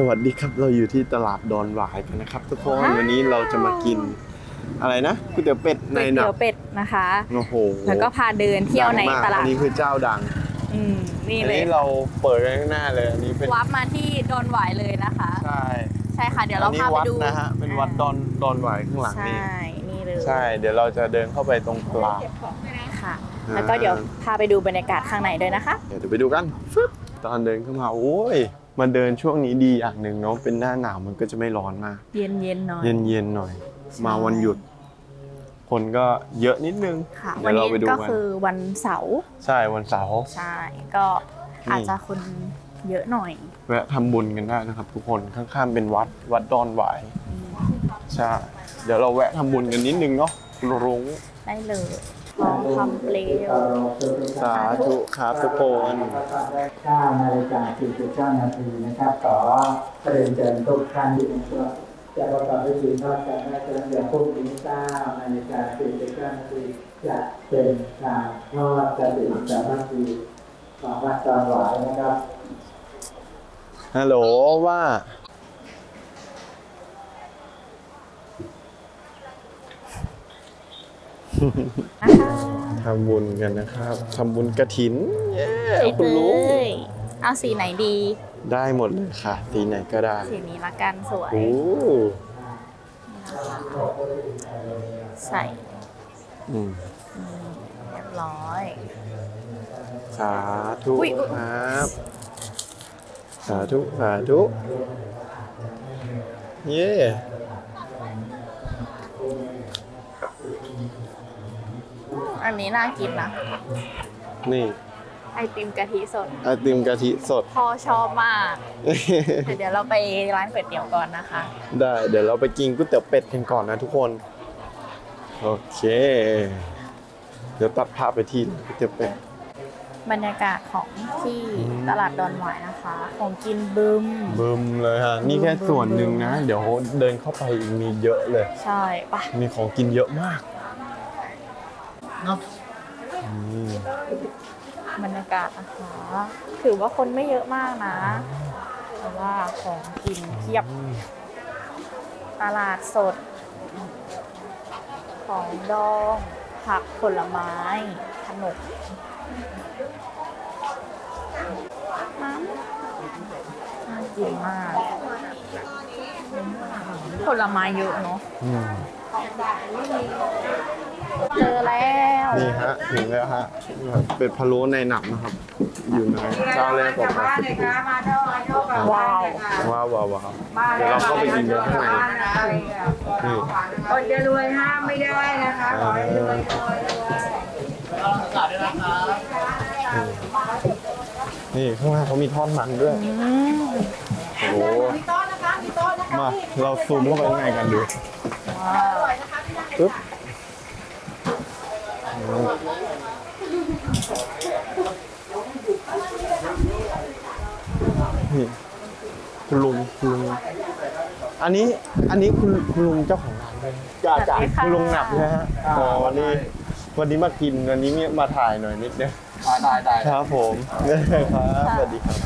สวัสดีครับเราอยู่ที่ตลาดดอนหวายกันนะครับ ทุกคนวันนี้เราจะมากินอะไรนะก๋วยเตี๋ยวเป็ดในก๋วยหนัเตี๋บยวเป็ดนะคะ โอ้โหแล้วก็พาเดินเที่ยวในดังมกตลาอัดนนี้คือเจ้าดังอืมนี่อันเลยนี้เราเปิดกันข้างหน้าเลยอันนี้เป็นวับมาที่ดอนหวายเลยนะคะ ใช่ใช่ค่ะ เดี๋ยวเราอันนี้พาไปวัดดูนะฮะเป็นวัดดอนดอนหวายข้างหลังใช่นี่นี่เลยใช่ เดี๋ยวเราจะเดินเข้าไปตรงตลาดค่ะ อ่า แล้วก็เดี๋ยวพาไปดูบรรยากาศข้างในด้วยนะคะ เดี๋ยวไปดูกันฟึบตอนเดินเข้ามาโอ้ย มาเดินช่วงนี้ดีอย่างหนึ่งเนาะเป็นหน้าหนาวมันก็จะไม่ร้อนมาก เย็นเย็นๆหน่อย เย็นๆหน่อยใช่มาวันหยุด คนก็เยอะนิดนึงค่ะเดี๋วัยนวเรานี้ไปดูก็กันคือวันเสาร์ใช่วันเสาร์ใช่ก็อาจจะคนเยอะหน่อยแวะทำบุญกันได้นะครับ ทุกคนข้างๆเป็นวัดวัดดอนหวายอืมใช่เดี๋ยวเราแวะทำบุญกันนิดนึงเนาะรุ้งได้เลย ทองคำเปลวสาธุครับทุกคน9นาฬิกา49นาทีนะครับขอเรียนเชิญทุกท่านที่นะครับจะประกอบพิธีทอดกันได้เรื่องพรุ่งนี้9นาฬิกา49นาทีจะเป็นการทอดกระถิ่นสามัคคีของวัดตอนหวายนะครับฮัลโหลว่า นะคะทำบุญกันนะครับทำบุญกระถินเย้ใช่คุณเลลุงยเอาสีไหนดี ได้หมดเลยค่ะ สีไหนก็ได้สีนี้ละกันสวยโอ้ใส่อืมอืมเรียบร้อยสาธุอุ๊ยอุ๊ยครับสาธุสาธุเย้ อันนี้น่ากินนะ นี่ไอติมกะทิสด ไอติมกะทิสด พ่อชอบมาก แต่เดี๋ยวเราไปร้านก๋วยเตี๋ยวก่อนนะคะ ได้เดี๋ยวเราไปกินก๋วยเตี๋ยวเป็ดกันก่อนนะทุกคน โอเค เดี๋ยวตัดภาพไปที่ก๋วยเตี๋ยวเป็ด บรรยากาศของที่อืมตลาดดอนหวายนะคะ ของกินบึม บึมเลยฮะ นี่แค่ส่วนหนึ่งนะ เดี๋ยวเดินเข้าไปอีกมีเยอะเลย ใช่ปะมีของกินเยอะมาก เนาะอืมบรรยากาศนะคะถือว่าคนไม่เยอะมากนะแต่ว่าของกินเพียบตลาดสด ของดอง ผักผลไม้ ขนมน้ำน่ากินมาก ผลไม้เยอะเนาะ อืม เจอแล้วนี่ฮะถึงแล้วฮะเป็ดพะโล้ในหนับนะครับ อยู่ในเจ้าแรกของเราว้าวว้าวว้าวว้าวเดี๋ยวเราเข้าไปกินกันข้างในนี่คนจะรวยห้ามไม่ได้นะคะขอให้รวยรวยรวยนี่ข้างล่างเขามีทอดมันด้วยอืมโอ้โหมีโต๊ะนะคะมีโต๊ะนะคะมาเราซูมเข้าไปข้างในกันดูว้าวปึ๊บ นี่คุณลุงคุณลุงอันนี้อันนี้คุณคุณลุงเจ้าของร้านเลยจ่าจ่าคุณลุงหนับนะฮะอ๋อวันนี้วันนี้มากินวันนี้มาถ่ายหน่อยนิดนึงได้ได้ครับผมครับสวัสดีครับ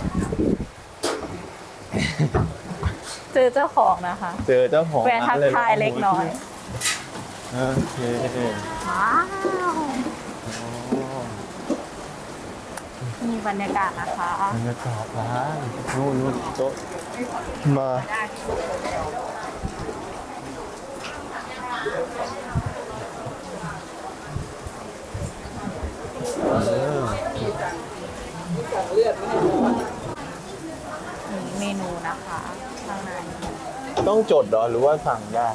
เจอเจ้าของนะคะ เจอเจ้าของแวะทักทายเล็กน้อย โอเคว้าวมีบรรยากาศนะคะบรรยากาศร้านนู่นนู่นโต๊ะมาเออมีเมนูนะคะข้างในต้องจดเหรอหรือว่าสั่งได้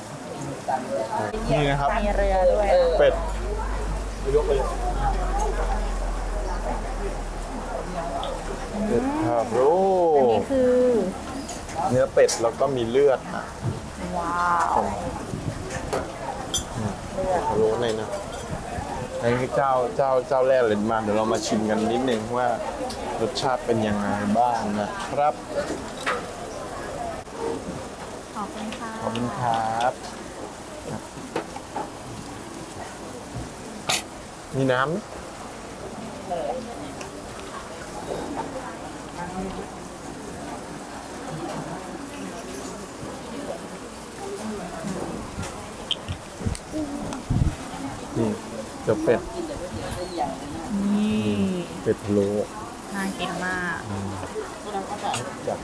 นี่นะครับ มีเรือด้วย เป็ดเป็ดพะโล้อันนี้คือ เนื้อเป็ดแล้วก็มีเลือดอะว้าวเลือดพะโล้ในนะอันนี้เจ้าเจ้าเจ้าแรกเลยมาเดี๋ยวเรามาชิมกันนิดนึงว่ารสชาติเป็นยังไงบ้างนะครับ ขอบคุณค่ะขอบคุณครับ มีน้ำไหมนี่เดี๋เป็ดนี่เป็ดพะโลน่ากินมากอืมจับ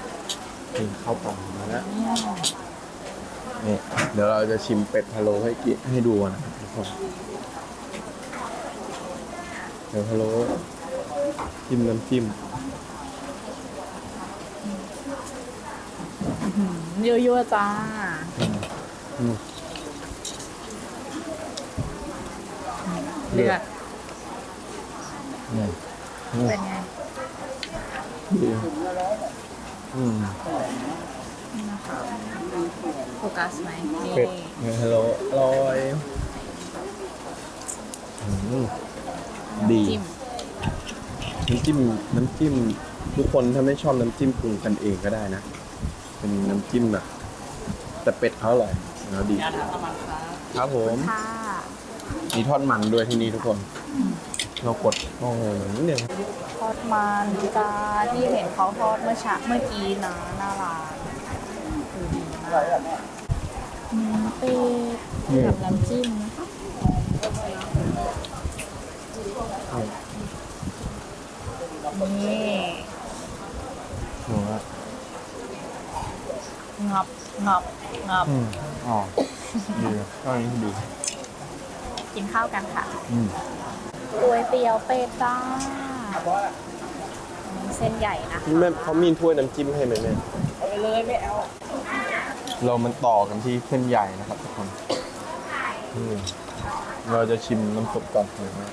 กินข้าวปล่ามาแล้วนี่เดี๋ยวเราจะชิมเป็ดพะโล้ให้กินให้ดูนะครับทุกคน เป็ดพะโล้จิ้มน้ำจิ้มยั่วๆจ้า อืมเลือดอืมอืมเป็นไงดีอืมโฟกัสไหมนี่เป็ดเป็ดพะโล้อร่อยอืม ดี จิ้มน้ำจิ้มน้ำจิ้มทุกคนถ้าไม่ชอบน้ำจิ้มปรุงกันเองก็ได้นะ เป็นน้ำจิ้มแบบแต่เป็ดเขาอร่อยแล้วดีครับผมค่ะมีทอดมันด้วยที่นี่ทุกคน เรากดโอ้โหเหมือนนิดนึงทอดมันจ้าที่เห็นเขาทอดเมื่อเช้าเมื่อกี้นะหน้าร้านคือดีมากอืมเป็ดกับน้ำจิ้มนะคะ นี่หนูว่างับงับงับ อืมอ๋อดีก็นี้ดีกินข้าวกันค่ะอืมก๋วยเตี๋ยวเป็ดจ้าอันนี้เส้นใหญ่นะคะแม่เขามีถ้วยน้ำจิ้มให้ไหมแม่เอาไปเลยไม่เอาเรามันต่อกันที่เส้นใหญ่นะครับทุกคนอืมเราจะชิมน้ำซุปก่อนเลยนะ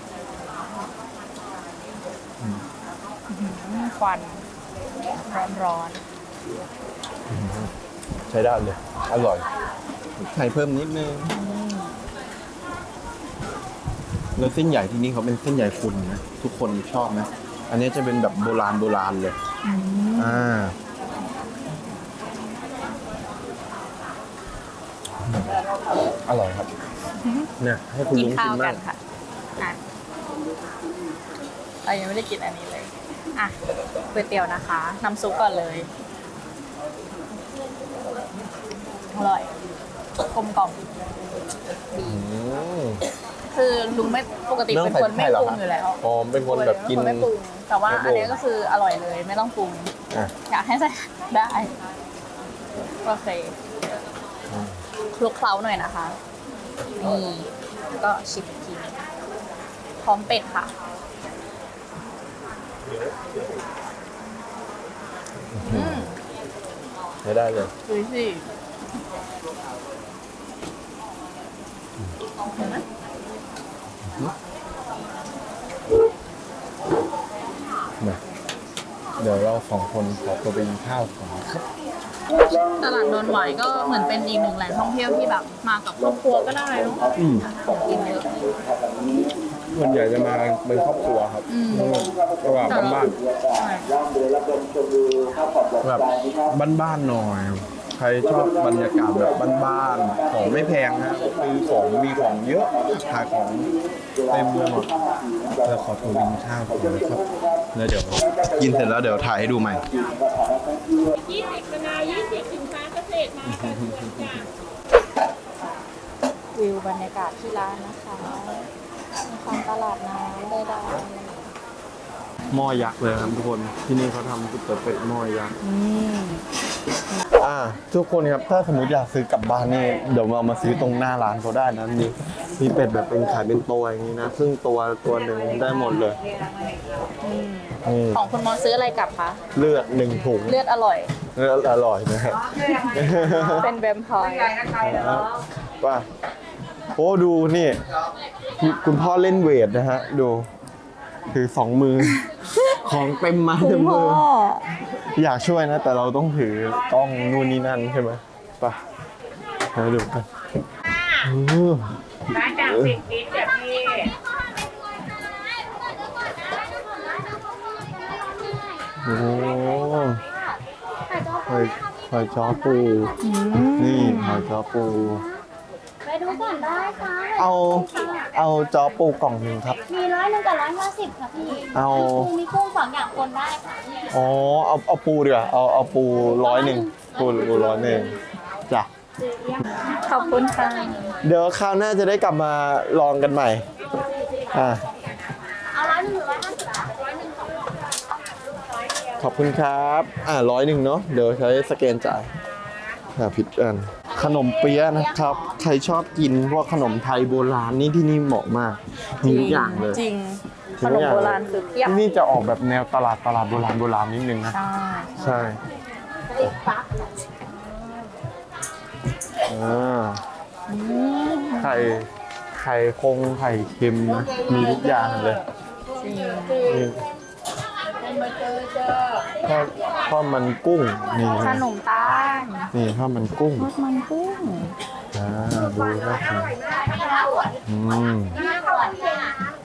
อืม ควันร้อนร้อนใช้ได้เลย อร่อย ใส่เพิ่มนิดนึงๆอืมแล้วเส้นใหญ่ที่นี่เขาเป็นเส้นใหญ่คุณนะทุกคนชอบนะ อันนี้จะเป็นแบบโบราณโบราณเลยอืมอ่าอร่อยครับเนี่ยให้คุณกินลุงข้าชิวมกับ้างนค่ะอะเรายังไม่ได้กินอันนี้เลย อะก๋วยเตี๋ยวนะคะ น้ำซุปก่อนเลย อร่อยกลมกล่อมดีอืมคือลุงไม่ปกติเป็นคนไม่ปรุงอยู่แล้วอ๋อเป็นคนแบบกินเป็ไม่ปรุงแต่ว่าไม่ปรุงอันนี้ก็คืออร่อยเลย ไม่ต้องปรุงอะอยากให้ใส่ได้โอเคคลุกเคล้าหน่อยนะคะนี่แล้วก็ชิมอีกทีพร้อมเป็ดค่ะ อืม ใช้ได้เลยดูสิเห็นไหมมาเดี๋ยวเราสองคนขอตัวไปกินข้าวก่อนนะครับตลาดนนท์หวายก็เหมือนเป็นอีกหนึ่งแหล่งท่องเที่ยวที่แบบมากับครอบครัวก็ได้เนอะอืม ของกินเยอะ ส่วนใหญ่จะมาเป็นครอบครัวครับอืมก็แบบบ้านใช่ๆแบบบ้านๆหน่อย ใครชอบบรรยากาศแบบบ้านๆของไม่แพงนะคือของมีของเยอะขายของเต็มไปหมดเราขอตัวกินข้าวก่อนนะครับแล้วเดี๋ยวกินเสร็จแล้วเดี๋ยวถ่ายให้ดูใหม่วิวบรรยากาศที่ร้านนะคะ มีความตลาดน้ำได้ได้หม้อยักษ์เลยครับทุกคน ที่นี่เขาทำก๋วยเตี๋ยวเป็ดหม้อยักษ์อืมอ่า ทุกคนครับ ถ้าสมมติอยากซื้อกลับบ้านนี่ เดี๋ยวเรามาซื้อตรงหน้าร้านเขาได้นะนี่มีเป็ดแบบเป็นขายเป็นตัวอย่างนี้นะ ซึ่งตัวตัวหนึ่งได้หมดเลยอืมนี่ของคุณมอสซื้ออะไรกลับคะ เลือดหนึ่งถุงเลือดอร่อย เลือดอร่อยนะครับเป็นแวมไพร์ว่า โอ้ดูนี่คุณคุณพ่อเล่นเวทนะฮะ ดู ถือสองมือ ของเต็มไมาคุเต็ณมพ่มือออยากช่วยนะ แต่เราต้องถือกล้องนู่นนี่นั่นใช่ไหมไปมาดูกันอือร้านจากสิบลิตรแบบพี่โอ้หอยหอยจ้อปู นี่หอยจ้อปู ไปดูก่อนได้ค่ะเอาเอาจ้อปูกล่องหนึ่งครับ มีร้อยหนึ่งกับร้อยห้าสิบค่ะพี่เอา ปูมีกุ้งสองอย่างคนได้ค่ะอ๋อเอาเอาปูเดี๋ยวาเอาเอาปูร้อยหนึ่งปูปูร้อยหนึ่งจ้ะขอบคุณค่ะ เดี๋ยวคราวหน้าจะได้กลับมาลองกันใหม่อะเอาร้อยหนึ่งหรือร้อยห้าสิบร้อยหนึ่งสองขอบคุณครับ อ่าร้อยหนึ่งเนาะเดี๋ยวใช้สแกนจ่ายอ่าผิดอัน ขนมเปี๊ยะนะครับ ใครชอบกินพวกขนมไทยโบราณนี่ที่นี่เหมาะมากมีทุกอย่างเลย จริงจริขงนทุมกอย่างโบราณคือเพียบที่นี่จะออกแบบแนวตลาดตลาดโบราณโบราณนิดนึงนะใช่ใช่อ่าอืมไข่ไข่คงไข่เค็มมีทุกอย่างเลยจริงนี่ ข้าวข้าวมันกุ้งนี่ขนมตาลนี่ข้าวมันกุ้งทอดมันกุ้งอ่าดูน่ากินอืมห้าขวดค่ะ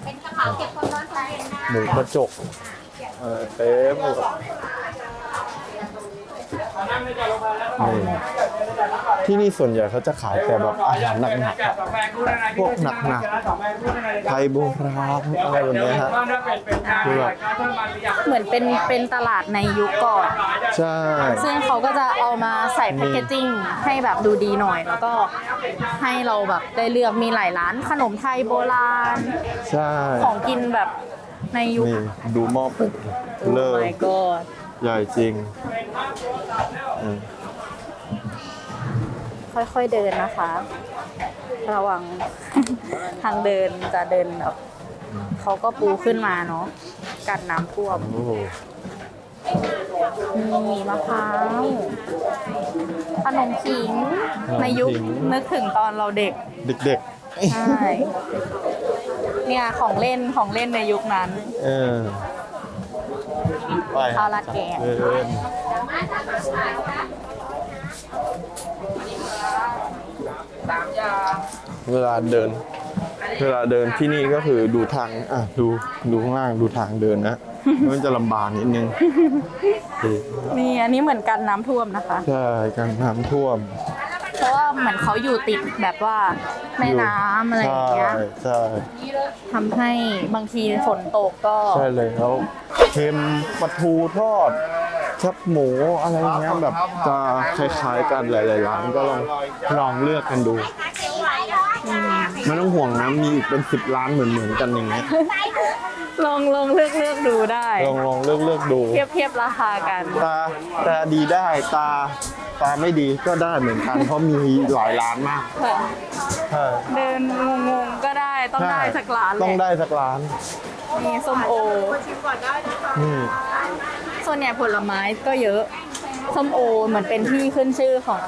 เป็นกระเป๋าเก็บความร้อนใช้ได้หมูกระจกเออเต็มหมดนี่ ที่นี่ส่วนใหญ่เขาจะขายแต่แบบอาหารหนักๆอะพวกหนักๆไทยโบราณอะไรแบบเนี้ยฮะคือแบบเหมือนเป็นเป็นตลาดในยุคก่อน ใช่ ซึ่งเขาก็จะเอามาใส่แพคเกจจิ้งให้แบบดูดีหน่อย แล้วก็ให้เราแบบได้เลือกมีหลายร้านขนมไทยโบราณ ใช่ ของกินแบบในยุคนี่ดูหม้อเป็ดเลิศ my god ใหญ่จริงอืม ค่อยๆเดินนะคะ ระวัง ทางเดินจะเดินแบบเขาก็ปูขึ้นมาเนาะกันน้ำท่วมโอ้โหมีมะพร้าวขนมขิงในยุคนึกถึงตอนเราเด็ก เด็กใช่เนี่ยของเล่นของเล่นในยุคนั้น ๆ เออไปข้าวราดแกงเออ เวลาเดิน เวลาเดินที่นี่ก็คือดูทางอะดูดูข้างล่างดูทางเดินนะ มันจะลำบากนิดนึงนี่อันนี้เหมือนกันน้ำท่วมนะคะ ใช่การน้ำท่วม เพราะว่าเหมือนเขาอยู่ติดแบบว่าแม่น้ำอะไรอย่างเงี้ยใช่ใช่ทำให้บางทีฝนตกก็ใช่เลยแล้วเค็มปลาทูทอดแคบหมูอะไรเงี้ยแบบจะคล้ายๆกันหลายๆร้านก็ลองลองเลือกกันดู ไม่ต้องห่วงนะมีอีกเป็นสิบร้านเหมือนๆกันอย่างเงี้ยลองลองเลือกเลือกดูได้ ลองลองเลือกเลือกดู เทียบเทียบราคากัน ตาตาดีได้ตาตาไม่ดีก็ได้เหมือนกัน เพราะมีหลายร้านมากใช่เดินงงๆก็ได้ต้องได้สักร้านแหละต้องได้สักร้าน มีส้มโอ นี่ส่วนใหญ่ผลไม้ก็เยอะ ส้มโอเหมือนเป็นที่ขึ้นชื่อของ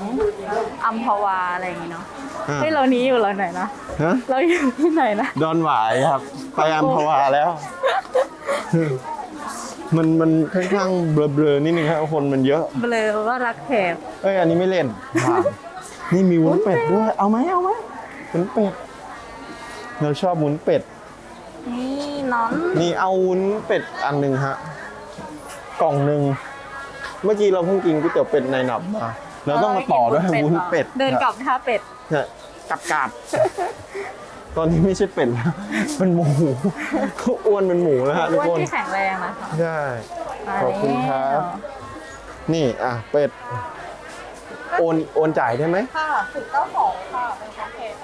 อัมพวาอะไรอย่างงี้เนาะอะเฮ้ยเรานี้อยู่เราไหนนะฮะเราอยู่ที่ไหนนะ ดอนหวายครับ ไปอัมพวาแล้ว มันมันค่อนข้างเบลอๆนิดนึงครับคนมันเยอะ เบลอว่ารักแขกเอ้ยอันนี้ไม่เล่นผ่านนี่มีวุ้นเป็ดด้วย เอาไหมเอาไหมวุ้นเป็ด เราชอบวุ้นเป็ด นี่น้อน นี่เอาวุ้นเป็ดอันหนึ่งฮะ กล่องหนึ่ง เมื่อกี้เราเพิ่งกินก๋วยเตี๋ยวเป็ดในหนับมาเราต้องมาต่อด้วยวุ้นเป็ดเดินกลับท่าเป็ดเนี่ยกับกาบตอนนี้ไม่ใช่เป็ดแล้วเป็นหมูอ้วนเป็นหมูแล้วฮะทุกอ้วนคนที่แข็งแรงนะคะใช่ขอบคุณครับ นี่อะเป็ดโอนโอนจ่ายได้ไหมค่ะถึงเก้าสองค่ะเป็นพร้อมเพย์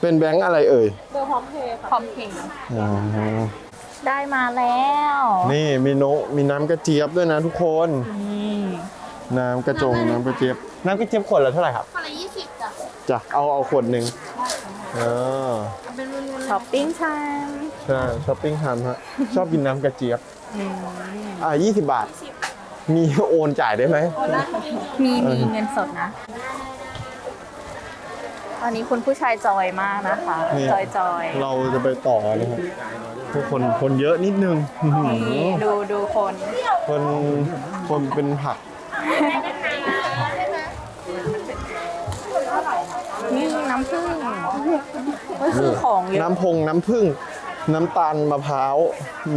เป็นแบงค์อะไรเอ่ยเบอร์พร้อมเพย์พร้อมเพย์อ๋อ ได้มาแล้วนี่มีโนมีน้ำกระเจี๊ยบด้วยนะทุกคน นี่น้ำกระจงน้ำกระเจี๊ยบน้ำกระเจี๊ยบขวดละเท่าไหร่ครับคนละยี่สิบจ้ะจ้ะเอาเอาขวดหนึ่งเออเป็นวนช้อปปิ้งไทม์ใช่ช้อปปิ้งทำฮะชอบกินน้ำกระเจี๊ยบอ่า20บาท มีโอนจ่ายได้ไหมมีมีเงินสดนะตอนนี้คุณผู้ชายจอยมากนะคะนี่จอยจอย เราจะไปต่อนะครับ ทุกคนคนเยอะนิดนึงอื้อหืนี่อดูดูคนคนคนเป็นผักนี่น้ำผึ้งก็คือของเยอะน้ำพงน้ำผึ้งน้ำตาลมะพร้าว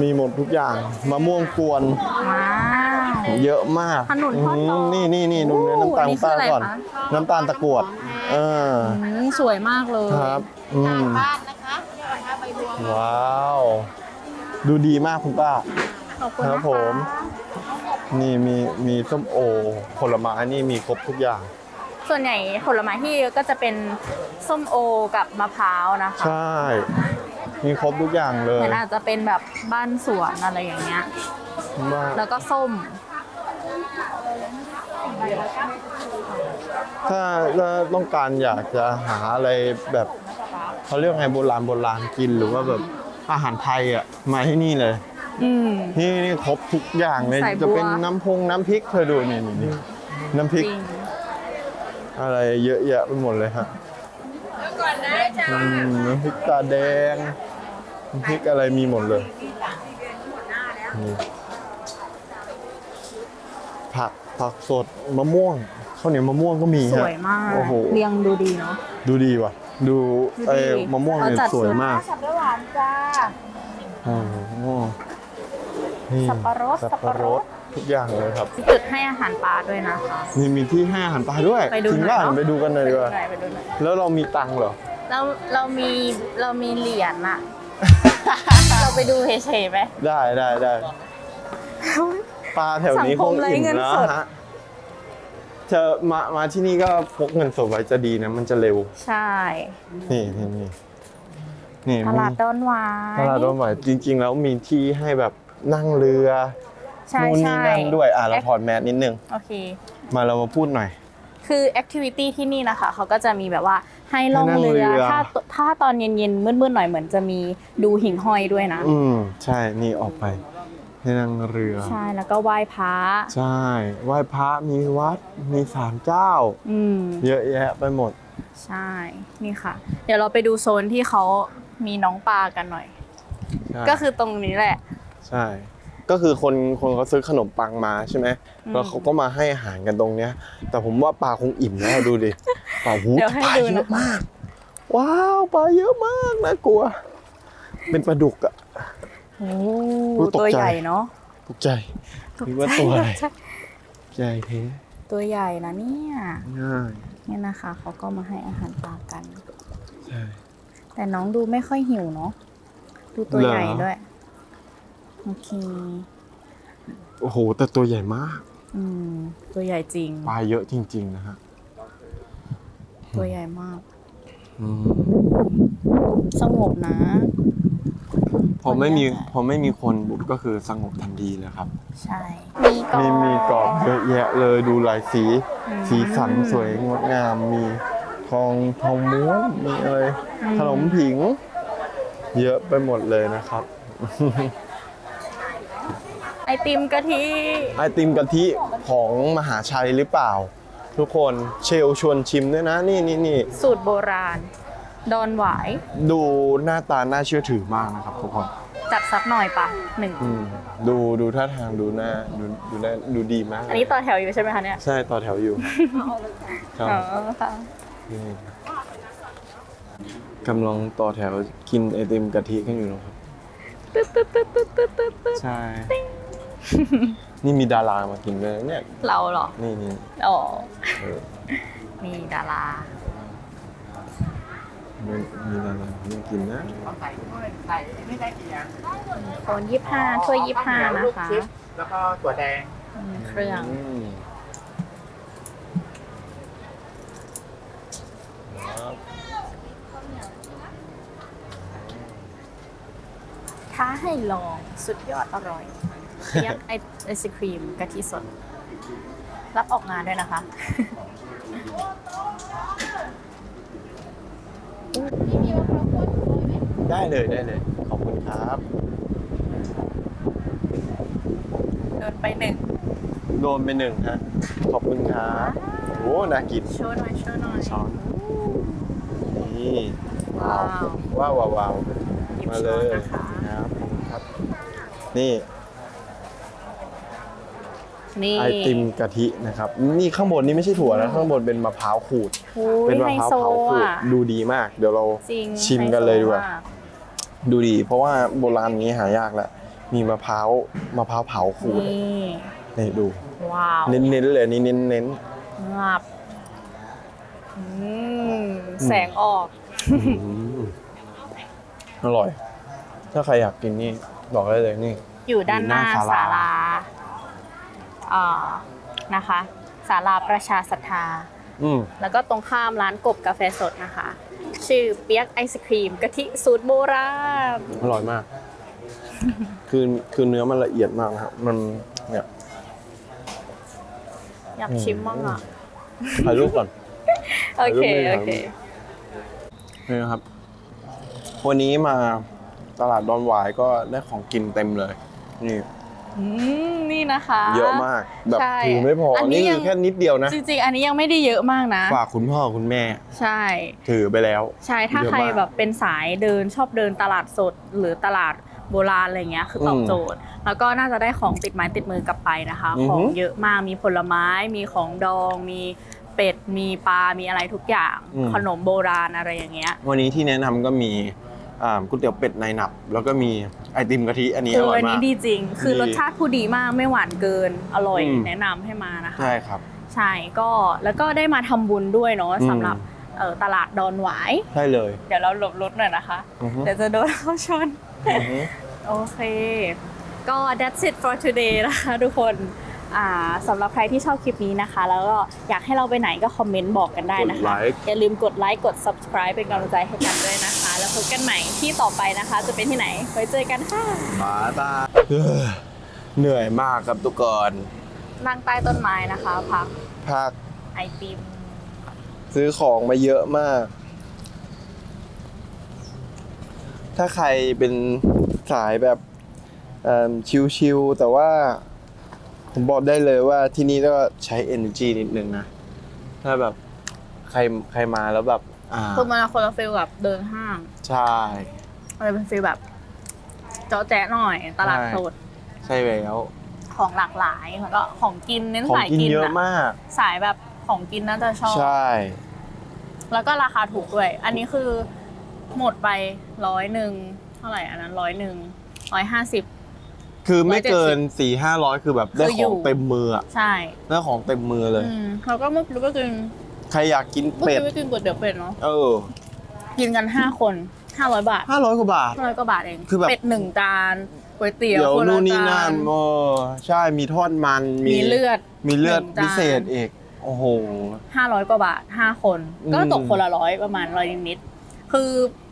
มีหมดทุกอย่างมะม่วงกวน ว้าว เยอะมากขนุนทอดกรอบมนี่นี่นี่ดูเนื้อน้ำตาลโอ้ป้านี่คืออะไรก่อนคะ น้ำตาลตะกรวดเอออืมสวยมากเลย ครับ อืม บ้านนะคะ วว้าว ดูดีมากคุณป้า ขอบคุณครันะบผมคะนี่มีมีส้มโอผลไม้นี่มีครบทุกอย่าง ส่วนใหญ่ผลไม้ที่เยอะก็จะเป็นส้มโอกับมะพร้าวนะคะใช่ มีครบทุกอย่างเลยมันอาจจะเป็นแบบบ้านสวนอะไรอย่างเงี้ย มาแล้วก็ส้ม ถ้าถ้าต้องการอยากจะหาอะไรแบบ เขาเรียกไงโบราณโบราณกินหรือว่าแบบอาหารไทยอะมาที่นี่เลย อืม นี่นี่ครบทุกอย่างเลย ใส่บัว จะเป็นน้ำพงน้ำพริกเธอดูนี่นี่นี่น้ำพริกจริงอะไรเยอะแยะไปหมดเลยฮะอืมน้ำพริกตาแดงน้ำพริกอะไรมีหมดเลยนี่ผักผักสดมะม่วงข้าวเหนียวมะม่วงก็มีสฮะวยมาก โอ้โห เรียงดูดีเนาะดูดีว่ะ ดูดูดีไอ้มะม่วงเนี่ยเขาจัดสวยมากสับปะรดจ้าโอ้โหนี่สับปะรดสับสับปะปะรรดดทุกอย่างเลยครับมีจุดให้อาหารปลาด้วยนะคะนี่มีที่ให้อาหารปลาด้วยไปดูจริงหน่อยป่ะเนอะไปดูกันหน่อยดีกว่าไปไปดูหน่อยแล้วเรามีตังค์เหรอเราเรามีเรามีเหรียญอะเราไปดูเฉยๆไหมได้ได้ได้ปลาแถวนี้คงสังคมไร้อิ่มเงินนะสดฮะ เธอมามาที่นี่ก็พกเงินสดไว้จะดีนะ มันจะเร็ว ใช่ นี่นี่นี่นี่ตลาดดอนหวายตลาดต้นไม้จริง ๆ แล้วมีที่ให้แบบนั่งเรือใช่นู่นนี่ใช่นั่นด้วยอะเราถอดแมสนิดนึง โอเค มาเรามาพูดหน่อย คือแอคทิวิตี้ที่นี่นะคะ เขาก็จะมีแบบว่าให้ล่องให้นั่งเรือเรือถ้าถ้าตอนเย็นๆมืดๆหน่อยเหมือนจะมีดูหิ่งห้อยด้วยนะ อืมใช่นี่ออกไป ให้นั่งเรือ ใช่แล้วก็ไหว้พระใช่ไหว้พระมีวัดมีศาลเจ้าอืมเยอะแยะไปหมด ใช่นี่ค่ะ เดี๋ยวเราไปดูโซนที่เขามีน้องปลากันหน่อย ใช่ก็คือตรงนี้แหละ ใช่ ก็คือคนคนเขาซื้อขนมปังมาใช่ไหมอืมแล้วเขาก็มาให้อาหารกันตรงเนี้ย แต่ผมว่าปลาคงอิ่มแล้วดูดิปลาหูเดี๋ยวให้ปลาดูเยนะ อะมาก ว้าวปลาเยอะมากน่ากลัว เป็นปลาดุกอะ โอ้อุ๊ยตกใจ ตัวใหญ่เนาะตกใจคิดว่าตัวอะไรตกใจใหญ่เท้ตัวใหญ่นะเนี่ยง่ายเนี่ยนะคะเขาก็มาให้อาหารปลากัน ใช่ แต่น้องดูไม่ค่อยหิวเนาะดูตัวเหรอ ใหญ่ด้วยโอเคโอ้โห แต่ตัวใหญ่มาก อืมตัวใหญ่จริง ปลาเยอะจริง ๆ นะฮะตัวใหญ่มาก อืมสงบนะ พอไม่มีบรรยากาศพอไม่มีคนปุ๊บก็คือสงบทันทีเลยครับ ใช่มีกรอบมีมีกรอบเยอะแยะเลยดูหลายสีอืมสีสันสวยงดงามมีทองทองม้วนมีอะไรอืมขนมผิง เยอะไปหมดเลยนะครับ ไอติมกะทิไอติมกะทิของมหาชัยหรือเปล่า ทุกคนเชลชวนชิมด้วยนะ นี่นี่นี่สูตรโบราณ ดอนหวาย ดูหน้าตาน่าเชื่อถือมากนะครับทุกคนจัดซักหน่อยปะหนึ่งอืมดูดูท่าทางดูหน้าดูดูหน้าดูดีมากอันนี้ต่อแถวอยู่ใช่ไหมคะเนี่ยใช่ต่อแถวอยู่ครับอ๋อค่ะนี่กำลังต่อแถวกินไอติมกะทิกันอยู่นะครับตึ๊ดตึ๊ดตึ๊ดตึ๊ดตึ๊ดตึ๊ดตึ๊ดใช่ นี่มีดารามากินด้วยนะเนี่ยเราเหรอนี่นี่อ๋อเออมีดารา มีมีดารามากินนะโคนยี่ห้าถ้วยยี่ห้านะคะแล้วก็ถั่วแดงอืมเครื่องอืมครับท้าให้ลองสุดยอดอร่อยเรียกไอไอศครีมกะทิสด รับออกงานด้วยนะคะ ได้เลยได้เลย ขอบคุณครับ โดนไปหนึ่งโดนไปหนึ่งฮะ ขอบคุณครับโอ้น่ากิน โชว์หน่อยโชว์หน่อยช้อน นี่ว้าวว้าวว้าวว้าวว้าวหยิบมาช้เลอนยนะคะครับขอบคุณครับ นี่ นี่ไอติมกะทินะครับ นี่ข้างบนนี่ไม่ใช่ถั่วนะ ข้างบนเป็นมะพร้าวขูดโอ้เป็ยนมะไฮพร้าวโซเผาขูด อะ ดูดีมาก เดี๋ยวเราจริงชิมกันเลยดีกว่า ไฮโซม ดูดี เพราะว่าโบราณนี้หายากแล้วมีมะพร้าวมะพร้าวเผาขูดนี่นี่ดู ว้าว เน้นๆเลยนี่เน้นงับอืมแสงออกๆอืมอร่อย ถ้าใครอยากกินนี่บอกได้เลยนี่ อยู่ด้านหน้าอยู่หน้าศาลาศาลาเอ่อนะคะศาลาประชาศรัทธาอืมแล้วก็ตรงข้ามร้านกบกาแฟสดนะคะ ชื่อเปียกไอศครีมกะทิสูตรโบราณอร่อยมาก คือคือเนื้อมันละเอียดมากนะครับมันเนี่ยอยากชิมมั่งอะถ่ายรูปก่อนโอเคถ่ายรูปไม่ได้โอเคนี่นะครับ วันนี้มาตลาดดอนหวายก็ได้ของกินเต็มเลย นี่ อืมนี่นะคะ เยอะมาก แบบใช่ถือไม่พออนนี้นี่ยัคืงอแค่นิดเดียวนะ จริงๆ อันนี้ยังไม่ได้เยอะมากนะ ฝากคุณพ่อคุณแม่ ใช่ ถือไปแล้ว ใช่ ถ้าเยอะใครมากแบบเป็นสายเดินชอบเดินตลาดสดหรือตลาดโบราณอะไรเงี้ยคือตอบอืมโจทย์ แล้วก็น่าจะได้ของติดไม้ติดมือกลับไปนะคะ อือขหืองอเยอะมากมีผลไม้ มีของดอง มีเป็ด มีปลา มีอะไรทุกอย่าง อืม ขนมโบราณอะไรอย่างเงี้ย วันนี้ที่แนะนำก็มีอ่า ก๋วยเตี๋ยวเป็ดในหนับ แล้วก็มีไอติมกะทิอันนี้คืออร่อยอันมานี้ก ดีจริง คือดี รสชาติผู้ดีมากไม่หวานเกิน อร่อยอืมแนะนำให้มานะคะ ใช่ครับ ใช่ก็แล้วก็ได้มาทำบุญด้วยเนาะอืม สำหรับเอ่อตลาดดอนหวาย ใช่เลยเดี๋ยวเราหลบรถหน่อยนะคะ อือฮึเดี๋ยวจะโดนเขาชน อือฮึ โอเค ก็ that's it for today นะคะทุกคนอ่าสำหรับใครที่ชอบคลิปนี้นะคะ แล้วก็อยากให้เราไปไหนก็คอมเมนต์บอกกันได้นะกดไลคะค์ อย่าลืมกดไลค์ กด subscribe เป็นกำลังใจให้กันด้วยนะคะ แล้วพบกันใหม่ที่ต่อไปนะคะ จะเป็นที่ไหนไว้เจอกันค่ะหมาตาเอ้อเหนื่อยมากครับทุกคนนั่งใต้ต้นไม้นะคะพักพักไอติมซื้อของมาเยอะมาก ถ้าใครเป็นสายแบบเอิ่มชิลๆแต่ว่า ผมบอกได้เลยว่าที่นี่ก็ใช้ energy นิดนึงนะ ถ้าแบบใครใครมาแล้วแบบอ่า คือมันคนละฟิลกับเดินห้างใช่มันจะเป็นฟิลแบบ เจาะแจ๊ะหน่อยตลาดสดใช่แล้วของหลากหลายแล้วก็ของกินเน้นของสายกินกินเยอะอะมาก สายแบบของกินน่าจะชอบใช่ แล้วก็ราคาถูกด้วย อันนี้คือหมดไปร้อยหนึ่งเท่าไหร่อันนั้นร้อยหนึ่งร้อยห้าสิบคือไม่เกินสี่ห้าร้อยคือแบบได้คือขอยู่องเต็มมืออะใช่ได้ของเต็มมือเลยอืมแล้วก็เมื่อกี้ก็กิน ใครอยากกินเมื่อเป็ดกี้ไปกินก๋วยเตี๋ยวเป็ดเนาะเออ กินกันห้าคนห้าร้อยบาทห้าร้อยกว่าบาทห้าร้อยกว่าบาทเองคือแบบเป็ดหนึ่งจานก๋วยเตี๋ยวเดี๋ยวคนละนู่นนี่จานั่นน เออใช่มีทอดมันมีเลือด มีเลือดหนึ่งจาน พิเศษอีกโอ้โห ห้าร้อยกว่าบาทห้าคนก็อืมตกคนละร้อยประมาณร้อยนิดๆคือ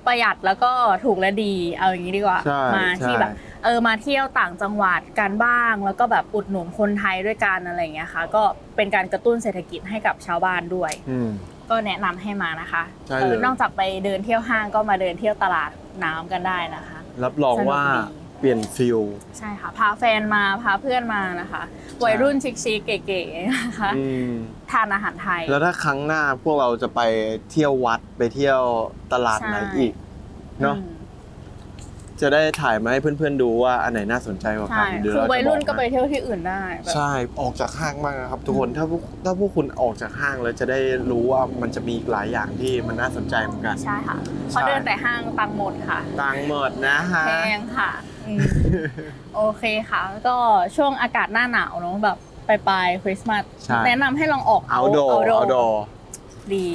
ประหยัดแล้วก็ถูกและดีเอาอย่างนี้ดีกว่า ใช่มาที่ใช่แบบ เออมาเที่ยวต่างจังหวัดกันบ้าง แล้วก็แบบอุดหนุนคนไทยด้วยกันอะไรอย่างเงี้ยค่ะ ก็เป็นการกระตุ้นเศรษฐกิจให้กับชาวบ้านด้วย อืม ก็แนะนำให้มานะคะใช่เอเลอยนอกจากไปเดินเที่ยวห้างก็มาเดินเที่ยวตลาดน้ำกันได้นะคะ รับรองว่าสนุกดี เปลี่ยนฟิล ใช่ค่ะ พาแฟนมาพาเพื่อนมานะคะ วัยรุ่นชิคๆเก๋ๆนะคะอืม ทานอาหารไทย แล้วถ้าครั้งหน้าพวกเราจะไปเที่ยววัดไปเที่ยวตลาดไหนใช่ อีก เนาะอืม จะได้ถ่ายมาให้เพื่อนๆดูว่าอันไหนน่าสนใจกว่ากัใช่นเดี๋ยวคือเราจะวัยรุ่นบอกก็ไปให้เที่ยวที่อื่นได้แบบ ใช่ออกจากห้างมากนะครับ ทุกคนถ้าพวกถ้าพวกคุณออกจากห้างแล้วจะได้รู้ว่ามันจะมีอีกหลายอย่างที่มันน่าสนใจเหมือนกัน ใช่ค่ะใช่เพราะเดินแต่ห้างตังค์หมดค่ะตังค์หมดนะฮะ แพงค่ะอืมโอเคค่ะแล้วก็ช่วงอากาศหน้าหนาวเนอะแบบปลายปลายคริสต์มาสใช่ แนะนำให้ลองออก เอาดอ outdoor เอาดอ ดี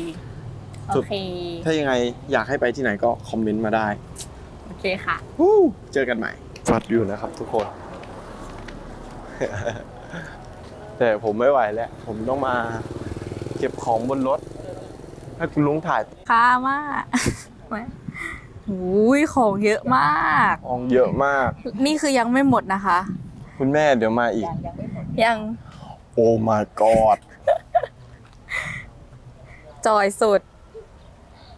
โอสุดเค ถ้ายังไงอยากให้ไปที่ไหนก็คอมเมนต์มาได้ โอเคค่ะ วู้เจอกันใหม่ ฟัดอยู่นะครับทุกคน แต่ผมไม่ไหวแล้ว ผมต้องมาเก็บของบนรถ ให้คุณลุงถ่ายค่ามากอุ้ยของเยอะมากของเยอะมาก นี่คือยังไม่หมดนะคะ คุณแม่เดี๋ยวมาอีก ยังโอ้ my god จอยสุด